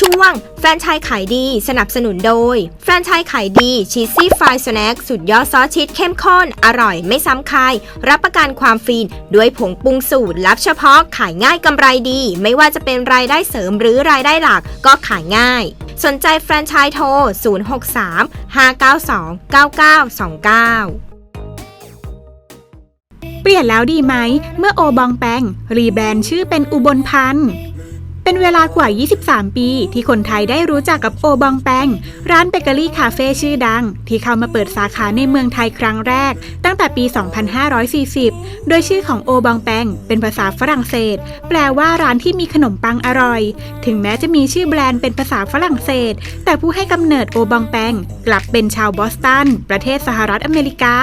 ช่วง แฟรนไชส์ขายดี สนับสนุนโดย แฟรนไชส์ขายดีชีสซี่ฟรายสแน็คสุดยอดซอสชีสเข้มข้น อร่อยไม่ซ้ำใครรับประกันความฟิน ด้วยผงปรุงสูตรลับเฉพาะขายง่ายกำไรดี ไม่ว่าจะเป็นรายได้เสริมหรือรายได้หลักก็ขายง่าย สนใจแฟรนไชส์โทร 063 592 9929เปลี่ยนแล้วดีไหม เมื่อโอบองแปงรีแบรนด์ชื่อเป็นอุบลพันธ์ เป็นเวลากว่า 23 ปี ที่คนไทยได้รู้จักกับโอบองแปง ร้านเบเกอรี่คาเฟ่ชื่อดัง ที่เข้ามาเปิดสาขาในเมืองไทยครั้งแรก ตั้งแต่ปี 2540 โดยชื่อของโอบองแปง เป็นภาษาฝรั่งเศส แปลว่าร้านที่มีขนมปังอร่อย ถึงแม้จะมีชื่อแบรนด์เป็นภาษาฝรั่งเศส แต่ผู้ให้กำเนิดโอบองแปง กลับเป็นชาวบอสตัน ประเทศสหรัฐอเมริกา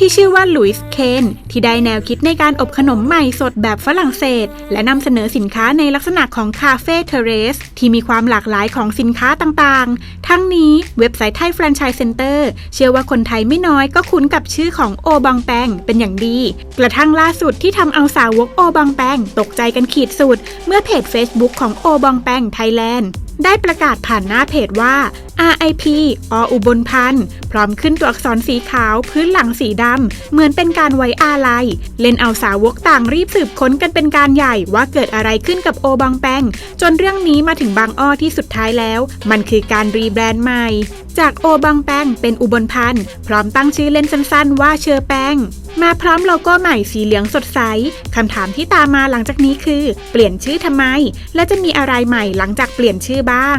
ที่ชื่อว่าลุยส์เคนที่ได้แนวคิดในการอบขนมใหม่สดแบบฝรั่งเศส และนำเสนอสินค้าในลักษณะของคาเฟ่เทเรสที่มีความหลากหลายของสินค้าต่างๆ ทั้งนี้เว็บไซต์ไทยแฟรนไชส์เซ็นเตอร์เชื่อว่าคนไทยไม่น้อยก็คุ้นกับชื่อของโอบองแปงเป็นอย่างดี กระทั่งล่าสุดที่ทำเอาสาวกโอบองแปงตกใจกันขีดสุด เมื่อเพจ Facebook ของโอบองแปงไทยแลนด์ ได้ประกาศผ่านหน้าเพจว่า RIP ออุบลพันธ์ พร้อมขึ้นตัวอักษรสีขาวพื้นหลังสีดำ เหมือนเป็นการไว้อาลัย เล่นเอาสาวกต่างรีบสืบค้นกันเป็นการใหญ่ว่าเกิดอะไรขึ้นกับโอบางแปง จนเรื่องนี้มาถึงบางอ้อที่สุดท้ายแล้ว มันคือการรีแบรนด์ใหม่ จากโอบางแปงเป็นอุบลพันธ์ พร้อมตั้งชื่อเล่นสั้นๆ ว่าเชอแปง มาพร้อมโลโก้ใหม่สีเหลืองสดใส คำถามที่ตามมาหลังจากนี้คือ เปลี่ยนชื่อทำไม และจะมีอะไรใหม่หลังจากเปลี่ยนชื่อบ้าง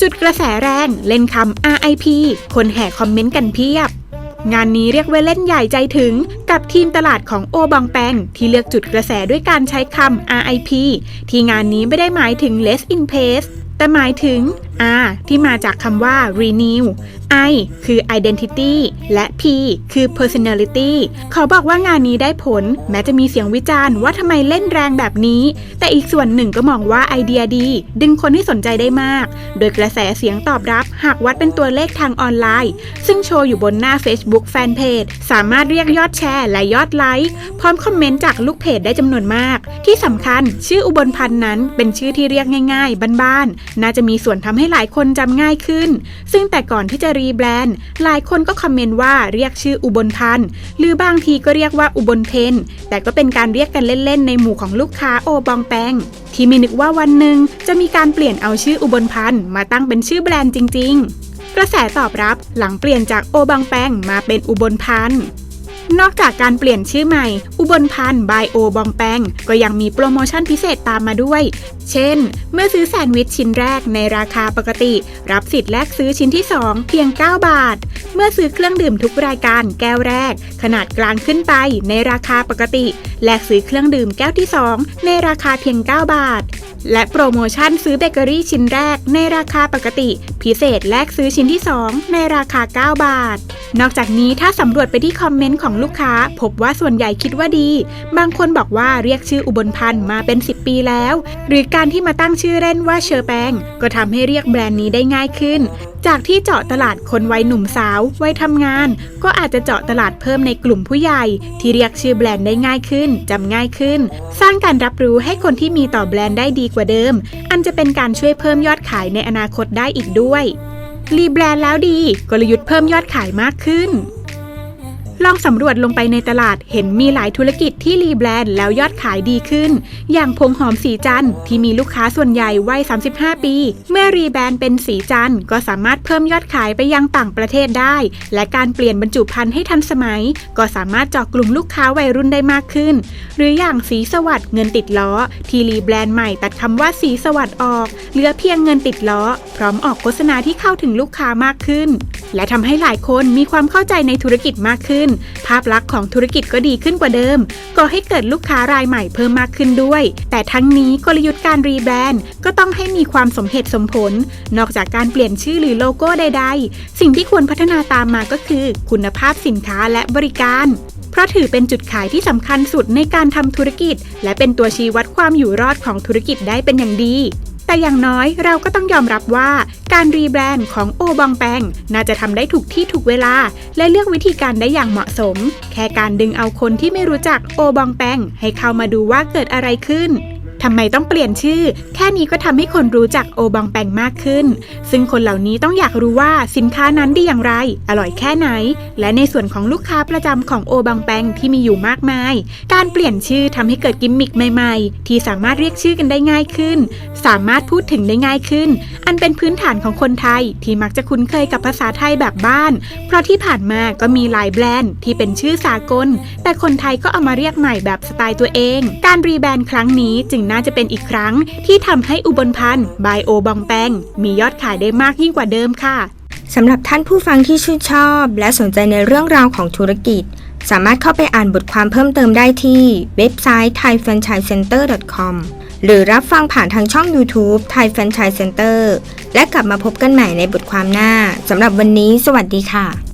จุดกระแสแรงเล่นคำ RIP คนแห่คอมเมนต์กันเพียบ งานนี้เรียกว่าเล่นใหญ่ใจถึงกับทีมตลาดของโอบองแปงที่เลือกจุดกระแสด้วยการใช้คำ RIP ที่งานนี้ไม่ได้หมายถึง less in pace แต่หมายถึง R ที่มาจากคำว่า renew I คือ identity และ P คือ personality ขอบอกว่างานนี้ได้ผล แม้จะมีเสียงวิจารณ์ว่าทำไมเล่นแรงแบบนี้ แต่อีกส่วนหนึ่งก็มองว่าไอเดียดี ดึงคนที่สนใจได้มาก โดยกระแสเสียงตอบรับหากวัดเป็นตัวเลขทางออนไลน์ ซึ่งโชว์อยู่บนหน้า Facebook Fanpage สามารถเรียกยอดแชร์และยอดไลค์พร้อมคอมเมนต์จากลูกเพจได้จำนวนมาก ที่สำคัญชื่ออุบลพันธ์นั้นเป็นชื่อที่เรียกง่าย ๆ บ้านๆน่าจะมีส่วนทำให้หลายคนจำง่ายขึ้น ซึ่งแต่ก่อนที่จะรีแบรนด์ หลายคนก็คอมเมนต์ว่าเรียกชื่ออุบลพันธ์หรือบางทีก็เรียกว่าอุบลเพนแต่ก็เป็นการเรียกกันเล่นๆ ในหมู่ของลูกค้าโอบองแปงที่ไม่นึกว่าวันหนึ่งจะมีการเปลี่ยนเอาชื่ออุบลพันธ์มาตั้งเป็นชื่อแบรนด์จริง ๆ กระแสตอบรับหลังเปลี่ยนจากโอบางแปงมาเป็นอุบลพันธ์ นอกจากการเปลี่ยนชื่อใหม่ อุบลพันธ์บโอบองแปง ก็ยังมีโปรโมชั่นพิเศษตามมาด้วย เช่น เมื่อซื้อแซนด์วิชชิ้นแรกในราคาปกติ รับสิทธิ์แลกซื้อชิ้นที่ 2 เพียง 9 บาท เมื่อซื้อเครื่องดื่มทุกรายการแก้วแรก ขนาดกลางขึ้นไปในราคาปกติ แลกซื้อเครื่องดื่มแก้วที่ 2 ในราคาเพียง 9 บาท และโปรโมชั่นซื้อเบเกอรี่ชิ้นแรกในราคาปกติ พิเศษแลกซื้อชิ้นที่ 2 ในราคา 9 บาท นอกจากนี้ถ้าสำรวจไปที่คอมเมนต์ของลูกค้า พบว่าส่วนใหญ่คิดว่าดี บางคนบอกว่าเรียกชื่ออุบลพันธ์มาเป็น 10 ปีแล้ว หรือการที่มาตั้งชื่อเล่นว่าเชอแปง ก็ทำให้เรียกแบรนด์นี้ได้ง่ายขึ้น จากที่เจาะตลาดคนวัยหนุ่มสาววัยทำงาน ก็อาจจะเจาะตลาดเพิ่มในกลุ่มผู้ใหญ่ ที่เรียกชื่อแบรนด์ได้ง่ายขึ้นจำง่ายขึ้น สร้างการรับรู้ให้คนที่มีต่อแบรนด์ได้ดีกว่าเดิม อันจะเป็นการช่วยเพิ่มยอดขายในอนาคตได้อีกด้วยรีแบรนด์แล้วดี กลยุทธ์เพิ่มยอดขายมากขึ้น ลองสำรวจลงไปในตลาดเห็นมีหลายธุรกิจที่รีแบรนด์แล้วยอดขายดีขึ้น อย่างพงหอมสีจันที่มีลูกค้าส่วนใหญ่วัย 35 ปี เมื่อรีแบรนด์เป็นสีจันก็สามารถเพิ่มยอดขายไปยังต่างประเทศได้ และการเปลี่ยนบรรจุภัณฑ์ให้ทันสมัย ก็สามารถเจาะกลุ่มลูกค้าวัยรุ่นได้มากขึ้น หรืออย่างสีสวัสด์เงินติดล้อ ที่รีแบรนด์ใหม่ตัดคำว่าสีสวัสด์ออก เหลือเพียงเงินติดล้อ พร้อมออกโฆษณาที่เข้าถึงลูกค้ามากขึ้น และทำให้หลายคนมีความเข้าใจในธุรกิจมากขึ้น ภาพลักษณ์ของธุรกิจก็ดีขึ้นกว่าเดิมก่อให้เกิดลูกค้ารายใหม่เพิ่มมากขึ้นด้วย แต่ทั้งนี้กลยุทธ์การรีแบรนด์ก็ต้องให้มีความสมเหตุสมผล นอกจากการเปลี่ยนชื่อหรือโลโก้ใด ๆ สิ่งที่ควรพัฒนาตามมาก็คือ คุณภาพสินค้าและบริการเพราะถือเป็นจุดขายที่สำคัญสุดในการทำธุรกิจ และเป็นตัวชี้วัดความอยู่รอดของธุรกิจได้เป็นอย่างดี แต่อย่างน้อยเราก็ต้องยอมรับว่า การรีแบรนด์ของโอบองแปงน่าจะทำได้ถูกที่ถูกเวลา และเลือกวิธีการได้อย่างเหมาะสม แค่การดึงเอาคนที่ไม่รู้จักโอบองแปงให้เข้ามาดูว่าเกิดอะไรขึ้น ทำไมต้องเปลี่ยนชื่อ แค่นี้ก็ทำให้คนรู้จักโอบองแปงมากขึ้น ซึ่งคนเหล่านี้ต้องอยากรู้ว่าสินค้านั้นดีอย่างไร อร่อยแค่ไหน และในส่วนของลูกค้าประจำของโอบองแปงที่มีอยู่มากมาย การเปลี่ยนชื่อทำให้เกิดกิมมิคใหม่ๆ ที่สามารถเรียกชื่อกันได้ง่ายขึ้น สามารถพูดถึงได้ง่ายขึ้น อันเป็นพื้นฐานของคนไทยที่มักจะคุ้นเคยกับภาษาไทยแบบบ้าน เพราะที่ผ่านมาก็มีหลายแบรนด์ที่เป็นชื่อสากล แต่คนไทยก็เอามาเรียกใหม่แบบสไตล์ตัวเอง การรีแบรนด์ครั้งนี้จึงน่าจะเป็นอีกครั้งที่ทำให้อุบลพันธ์บโอบองแปงมียอดขายได้มากยิ่งกว่าเดิมค่ะสำหรับท่านผู้ฟังที่ชื่นชอบ และสนใจในเรื่องราวของธุรกิจ สามารถเข้าไปอ่านบทความเพิ่มเติมได้ที่เว็บไซต์ thaifranchisecenter.com หรือรับฟังผ่านทางช่อง YouTube Thai Franchise Center และกลับมาพบกันใหม่ในบทความหน้าสำหรับวันนี้ สวัสดีค่ะ